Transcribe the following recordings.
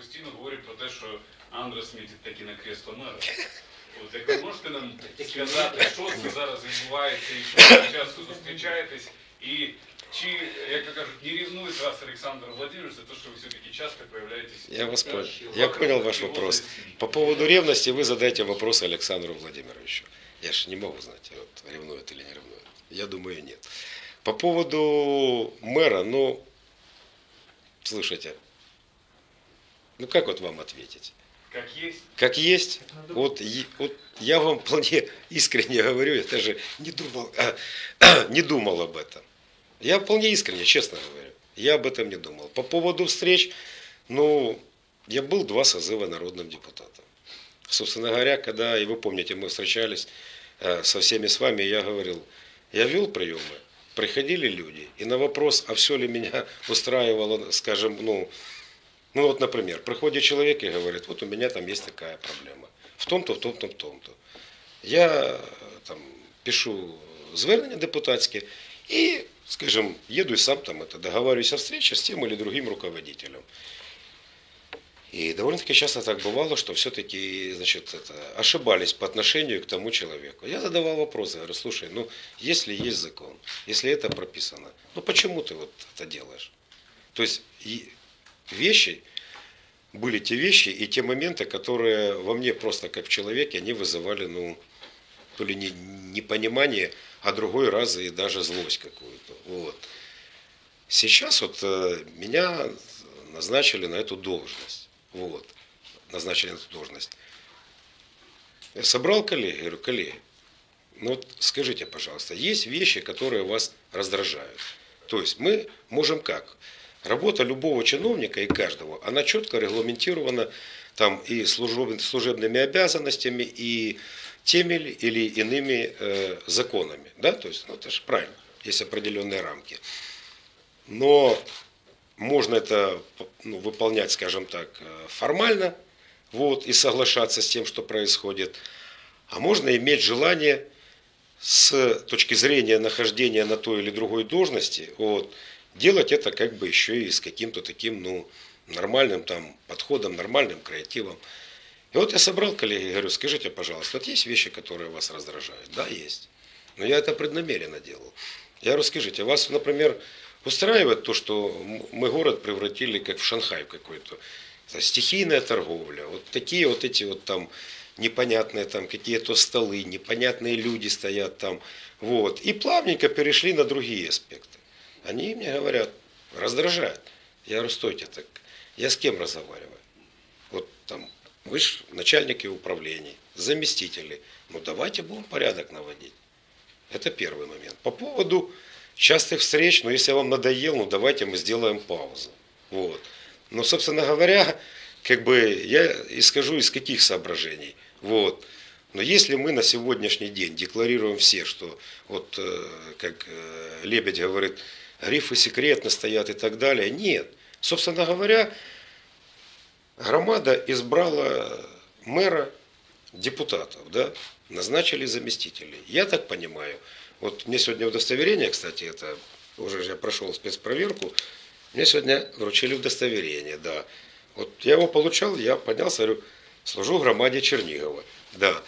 постійно говорять про те, що Андрес мітить таки на кресло мера. От як ви можете нам сказати, що це зараз відбувається і що ви часто зустрічаєтесь, і чи, як ви кажуть, не ревнует вас Александр Владимирович за те, що ви все-таки часто появляетесь? Я вас э, понял. в Я вокруг понял ваш его вопрос. СМИ. По поводу ревности вы задаете вопрос Александру Владимировичу. Я же не могу знать, вот, ревнует или не ревнует. Я думаю, нет. По поводу мэра, ну, слушайте, ну как вот вам ответить? Как есть. Как есть, вот, вот я вам вполне искренне говорю, я даже не думал, не думал об этом. Я вполне искренне, честно говорю. Я об этом не думал. По поводу встреч, ну, я был два созыва народным депутатом. Собственно говоря, когда, и вы помните, мы встречались э, со всеми с вами, я говорил, я вел приемы, приходили люди, и на вопрос, а все ли меня устраивало, скажем, ну, ну вот, например, приходит человек и говорит, вот у меня там есть такая проблема. В том-то, в том-то, в том-то. Я там пишу звернення депутатське і, скажем, еду и сам там это, договариваюсь о встрече с тем или другим руководителем. И довольно-таки часто так бывало, что все-таки значит, это, ошибались по отношению к тому человеку. Я задавал вопросы, говорю, слушай, ну если есть закон, если это прописано, ну почему ты вот это делаешь? То есть и вещи, были те вещи и те моменты, которые во мне просто как в человеке, они вызывали, ну, то ли не, непонимание, а другой раз и даже злость какую-то. Вот. Сейчас вот э, меня назначили на эту должность. Вот. Назначили на эту должность. Я собрал коллег, говорю, коллеги, ну вот скажите, пожалуйста, есть вещи, которые вас раздражают. То есть мы можем как? Работа любого чиновника и каждого, она четко регламентирована там и служеб- служебными обязанностями, и теми ли- или иными э, законами. Да? То есть, ну, это же правильно, есть определенные рамки. Но можно это ну, выполнять, скажем так, э, формально, вот, и соглашаться с тем, что происходит. А можно иметь желание с точки зрения нахождения на той или другой должности, вот, делать это как бы еще и с каким-то таким, ну, нормальным там подходом, нормальным креативом. И вот я собрал коллеги, говорю, скажите, пожалуйста, вот есть вещи, которые вас раздражают? Да, есть. Но я это преднамеренно делал. Я говорю, скажите, вас, например, устраивает то, что мы город превратили как в Шанхай какой-то? Стихийная торговля, вот такие вот эти вот там непонятные там какие-то столы, непонятные люди стоят там, вот. И плавненько перешли на другие аспекты. Они мне говорят, раздражает. Я говорю, стойте так, я с кем разговариваю? Вот там, вы же начальники управлений, заместители. Ну давайте будем порядок наводить. Это первый момент. По поводу частых встреч, ну если вам надоел, ну давайте мы сделаем паузу. Вот. Но, собственно говоря, как бы я исхожу из каких соображений. Вот. Но если мы на сегодняшний день декларируем все, что вот э, как э, Лебедь говорит, грифы секретно стоят и так далее, нет. Собственно говоря, громада избрала мэра, депутатов, да, назначили заместителей. Я так понимаю, вот мне сегодня удостоверение, кстати, это уже я прошел спецпроверку, мне сегодня вручили удостоверение, да. Вот я его получал, я поднялся, говорю, служу громаде Чернигова, да.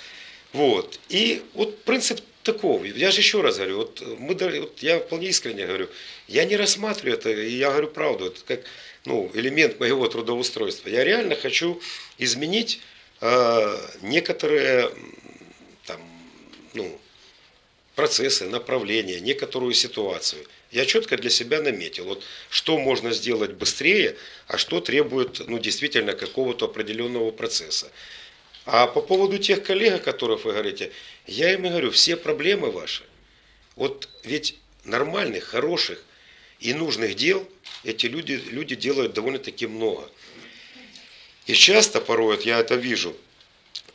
Вот. И вот принцип такого. Я же еще раз говорю, вот мы, даже- вот я вполне искренне говорю, я не рассматриваю это, и я говорю правду, это как ну, элемент моего трудоустройства. Я реально хочу изменить э, некоторые там, ну, процессы, направления, некоторую ситуацию. Я четко для себя наметил, вот, что можно сделать быстрее, а что требует ну, действительно какого-то определенного процесса. А по поводу тех коллег, о которых вы говорите, я им и говорю, все проблемы ваши, вот ведь нормальных, хороших и нужных дел эти люди, люди делают довольно-таки много. И часто порой, я это вижу,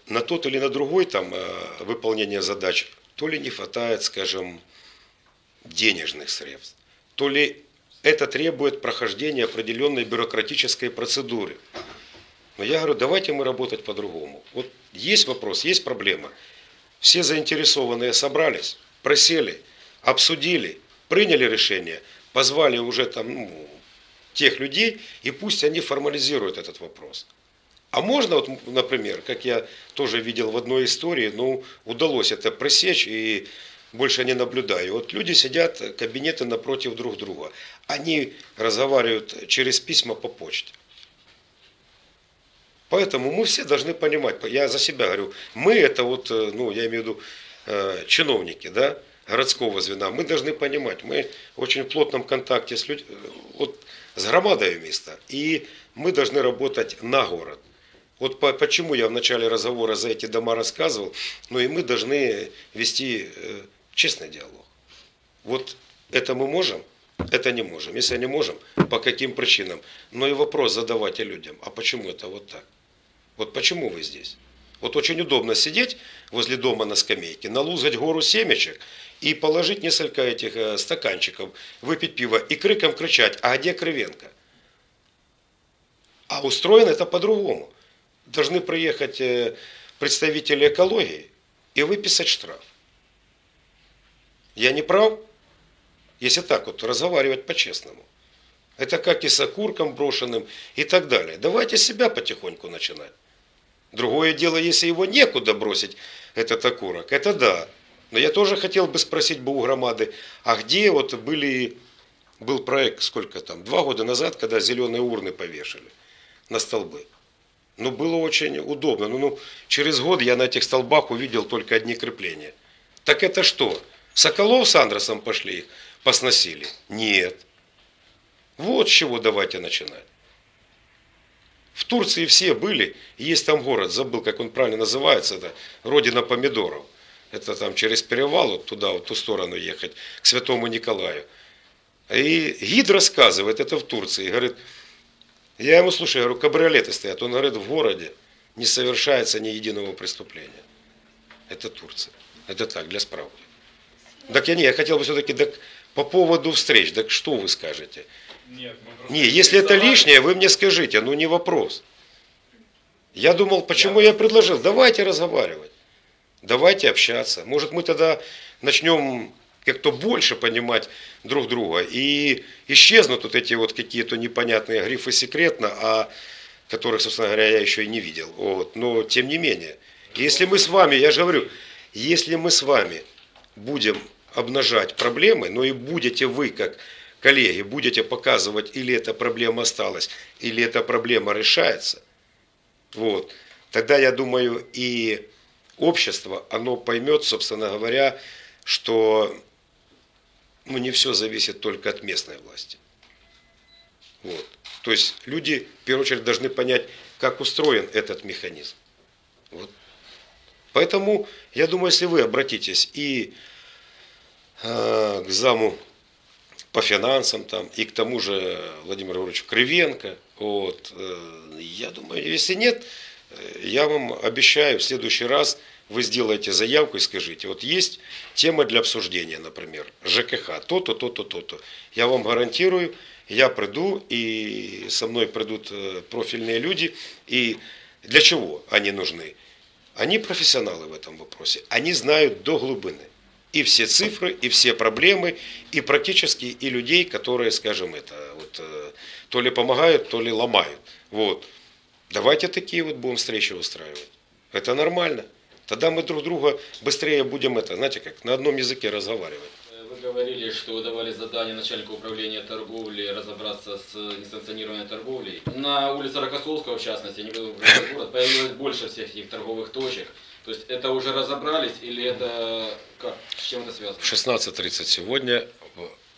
на тот или на другой там э, выполнение задач, то ли не хватает, скажем, денежных средств, то ли это требует прохождения определенной бюрократической процедуры. Но я говорю, давайте мы работать по-другому. Вот есть вопрос, есть проблема. Все заинтересованные собрались, просели, обсудили, приняли решение, позвали уже там ну, тех людей, и пусть они формализируют этот вопрос. А можно, вот, например, как я тоже видел в одной истории, ну, удалось это пресечь, и больше не наблюдаю. Вот люди сидят, кабинеты напротив друг друга. Они разговаривают через письма по почте. Поэтому мы все должны понимать, я за себя говорю, мы это вот, э, ну, я имею в виду э, чиновники, да, городского звена, мы должны понимать, мы в очень плотном контакте с людьми, вот с громадой места, и мы должны работать на город. Вот по, почему я в начале разговора за эти дома рассказывал, но и мы должны вести э, честный диалог. Вот это мы можем, это не можем. Если не можем, по каким причинам? Но и вопрос задавайте людям, а почему это вот так? Вот почему вы здесь? Вот очень удобно сидеть возле дома на скамейке, налузать гору семечек и положить несколько этих э, стаканчиков, выпить пиво и криком кричать, а где Кривенко? А устроено это по-другому. Должны приехать э, представители экологии и выписать штраф. Я не прав? Если так вот разговаривать по-честному. Это как и с окурком брошенным и так далее. Давайте себя потихоньку начинать. Другое дело, если его некуда бросить, этот окурок, это да. Но я тоже хотел бы спросить бы у громады, а где вот были, был проект, сколько там, два года назад, когда зеленые урны повешали на столбы. Ну, было очень удобно. Ну, ну, через год я на этих столбах увидел только одни крепления. Так это что? Соколов с Андресом пошли их, посносили? Нет. Вот с чего давайте начинать. В Турции все были, есть там город, забыл, как он правильно называется, это родина помидоров. Это там через перевал, вот туда, вот ту сторону ехать, к Святому Николаю. И гид рассказывает, это в Турции, говорит, я ему слушаю, я говорю, кабриолеты стоят, он говорит, в городе не совершается ни единого преступления. Это Турция. Это так, для справки. Так я не, я хотел бы все-таки так, по поводу встреч, так что вы скажете? Нет, не, если это лишнее, вы мне скажите, ну не вопрос. Я думал, почему я предложил, давайте разговаривать, давайте общаться. Может мы тогда начнем как-то больше понимать друг друга. И исчезнут вот эти вот какие-то непонятные грифы секретно, а которых, собственно говоря, я еще и не видел. Вот. Но тем не менее, если мы с вами, я же говорю, если мы с вами будем обнажать проблемы, но и будете вы, как коллеги, будете показывать, или эта проблема осталась, или эта проблема решается, вот, тогда, я думаю, и общество, оно поймет, собственно говоря, что ну, не все зависит только от местной власти. Вот. То есть люди, в первую очередь, должны понять, как устроен этот механизм. Вот. Поэтому, я думаю, если вы обратитесь и э, к заму по финансам там, и к тому же Владимиру Григорьевичу Кривенко. Вот. Э, я думаю, если нет, э, я вам обещаю, в следующий раз вы сделаете заявку и скажите, вот есть тема для обсуждения, например, ЖКХ, то-то, то-то, то-то. Я вам гарантирую, я приду, и со мной придут э, профильные люди, и для чего они нужны? Они профессионалы в этом вопросе, они знают до глубины и все цифры, и все проблемы, и практически и людей, которые, скажем, это вот э, то ли помогают, то ли ломают. Вот. Давайте такие вот будем встречи устраивать. Это нормально. Тогда мы друг друга быстрее будем это, знаете, как на одном языке разговаривать. Вы говорили, что вы давали задание начальнику управления торговли разобраться с несанкционированной торговлей. На улице Рокоссовского, в частности, не буду город, появилось больше всех этих торговых точек. То есть это уже разобрались или это как? С чем это связано? В 16.30 сегодня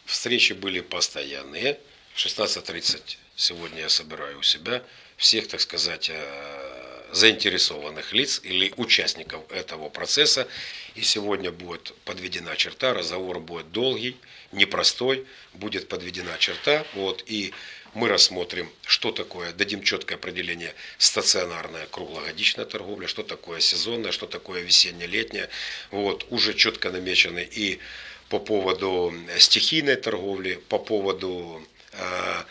встречи были постоянные. В 16.30 сегодня я собираю у себя всех, так сказать, э, заинтересованных лиц или участников этого процесса. И сегодня будет подведена черта, разговор будет долгий, непростой, будет подведена черта. Вот, и мы рассмотрим, что такое, дадим четкое определение стационарная круглогодичная торговля, что такое сезонная, что такое весенне-летняя. Вот, уже четко намечены и по поводу стихийной торговли, по поводу э,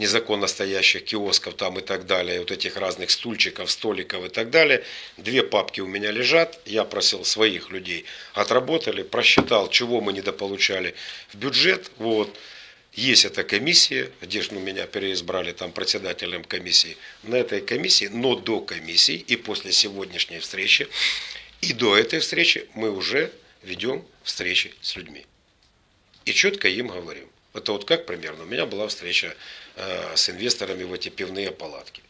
незаконно стоящих киосков там и так далее, вот этих разных стульчиков, столиков и так далее. Две папки у меня лежат, я просил своих людей, отработали, просчитал, чего мы недополучали в бюджет, вот, Есть эта комиссия, где же меня переизбрали там председателем комиссии. На этой комиссии, но до комиссии и после сегодняшней встречи, и до этой встречи мы уже ведем встречи с людьми. И четко им говорим. Это вот как примерно, у меня была встреча э, с инвесторами в эти пивные палатки.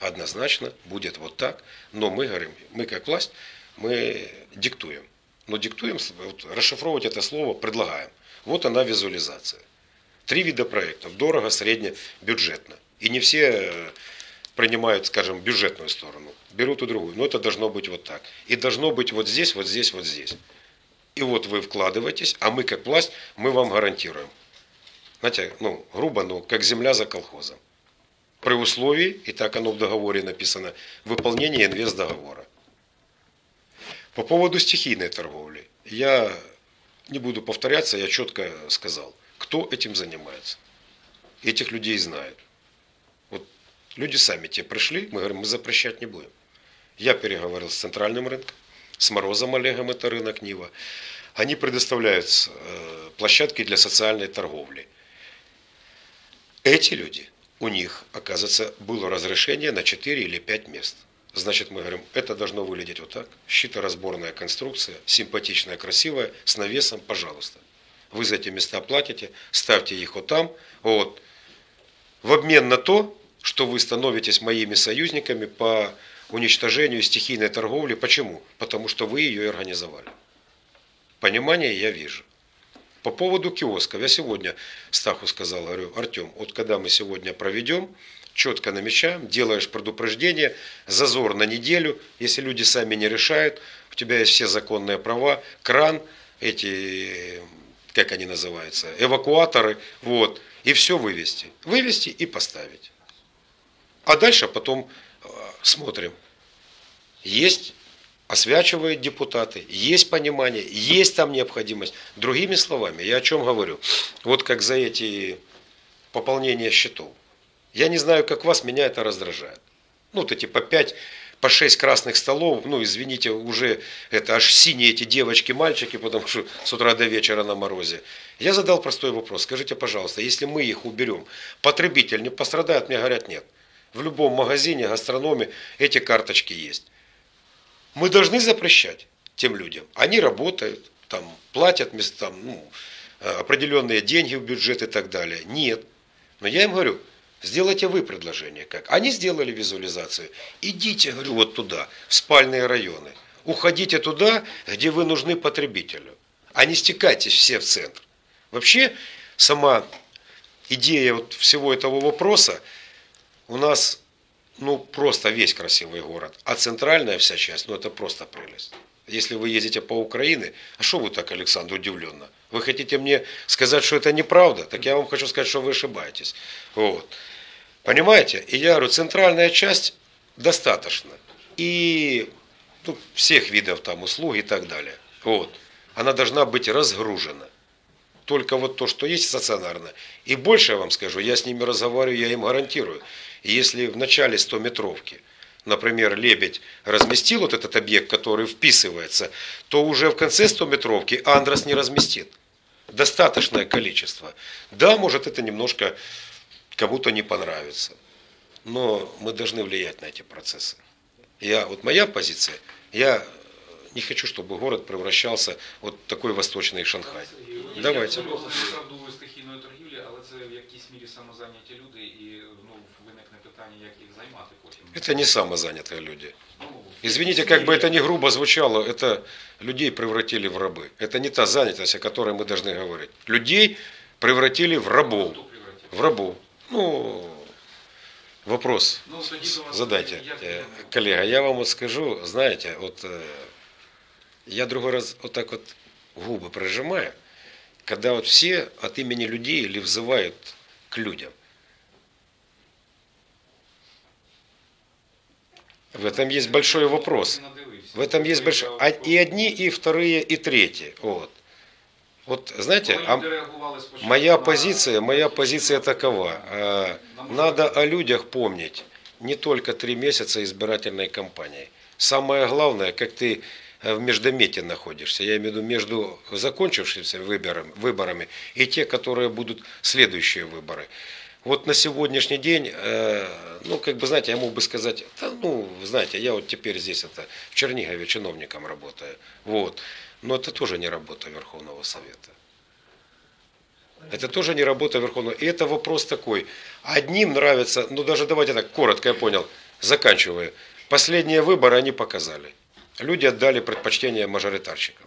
Однозначно будет вот так, но мы говорим, мы как власть, мы диктуем. Но диктуем, вот, расшифровывать это слово предлагаем. Вот она визуализация. Три вида проектов. Дорого, средне, бюджетно. И не все э, принимают, скажем, бюджетную сторону. Берут и другую. Но это должно быть вот так. И должно быть вот здесь, вот здесь, вот здесь. И вот вы вкладываетесь, а мы как власть, мы вам гарантируем. Знаете, ну, грубо, ну, как земля за колхозом. При условии, и так оно в договоре написано, выполнение инвестдоговора. По поводу стихийной торговли. Я не буду повторяться, я четко сказал, кто этим занимается. Этих людей знают. Вот люди сами те пришли, мы говорим, мы запрещать не будем. Я переговорил с центральным рынком, с Морозом Олегом, это рынок Нива. Они предоставляют э, площадки для социальной торговли. Эти люди, у них, оказывается, было разрешение на 4 или 5 мест. Значит, мы говорим, это должно выглядеть вот так. Щиторазборная конструкция, симпатичная, красивая, с навесом, пожалуйста. Вы за эти места платите, ставьте их вот там. Вот. В обмен на то, что вы становитесь моими союзниками по уничтожению стихийной торговли. Почему? Потому что вы ее организовали. Понимание я вижу. По поводу киосков. Я сегодня Стаху сказал, говорю, Артем, вот когда мы сегодня проведем, четко намечаем, делаешь предупреждение, зазор на неделю, если люди сами не решают, у тебя есть все законные права, кран, эти, как они называются, эвакуаторы, вот, и все вывести. Вывести и поставить. А дальше потом э, смотрим. Есть освячивают депутаты, есть понимание, есть там необходимость. Другими словами, я о чем говорю? Вот как за эти пополнения счетов. Я не знаю, как вас, меня это раздражает. Ну, вот эти по 5, по 6 красных столов, ну, извините, уже это аж синие эти девочки, мальчики, потому что с утра до вечера на морозе. Я задал простой вопрос. Скажите, пожалуйста, если мы их уберем, потребитель не пострадает? Мне говорят, нет. В любом магазине, гастрономе эти карточки есть. Мы должны запрещать тем людям. Они работают, там, платят там, ну, определенные деньги в бюджет и так далее. Нет. Но я им говорю, Сделайте вы предложение как. Они сделали визуализацию. Идите, говорю, вот туда, в спальные районы. Уходите туда, где вы нужны потребителю. А не стекайтесь все в центр. Вообще, сама идея вот всего этого вопроса, у нас ну просто весь красивый город. А центральная вся часть, ну это просто прелесть. Если вы ездите по Украине, а что вы так, Александр, удивленно? Вы хотите мне сказать, что это неправда? Так я вам хочу сказать, что вы ошибаетесь. Вот. Понимаете? И я говорю, центральная часть достаточно. И ну, всех видов там услуг и так далее. Вот. Она должна быть разгружена. Только вот то, что есть стационарно. И больше я вам скажу, я с ними разговариваю, я им гарантирую. Если в начале 100-метровки, например, Лебедь разместил вот этот объект, который вписывается, то уже в конце 100-метровки Андрос не разместит. Достаточное количество. Да, может это немножко кому-то не понравится. Но мы должны влиять на эти процессы. Я, вот моя позиция, я не хочу, чтобы город превращался в вот такой восточный Шанхай. Давайте в якійсь мірі самозайняті люди і ну, виникне питання, як їх займати потім. Это не самозанятые люди. Ну, Извините, как бы это ни грубо звучало, это людей превратили в рабы. Это не та занятость, о которой мы должны говорить. Людей превратили в рабов. хто превратив? В рабов. Ну, вопрос Ну, тоді до вас задайте. як Э, ви Коллега, я вам вот скажу, знаете, вот э, я другой раз вот так вот губы прижимаю, когда вот все от имени людей или взывают к людям. В этом есть большой вопрос. В этом есть большой... а- И одни, и вторые, и третьи. Вот. Вот, знаете, а моя позиция, моя позиция такова. Э, Надо о людях помнить не только три месяца избирательной кампании. Самое главное, как ты в междомете находишься. Я имею в виду между закончившимися выборами, выборами и те, которые будут следующие выборы. Вот на сегодняшний день, э, ну, как бы, знаете, я мог бы сказать, да, ну, знаете, я вот теперь здесь это, в Чернигове чиновником работаю, вот. Но это тоже не работа Верховного Совета. Это тоже не работа Верховного. И это вопрос такой. Одним нравится, ну даже давайте так, коротко я понял, заканчиваю. Последние выборы они показали. Люди отдали предпочтение мажоритарщикам.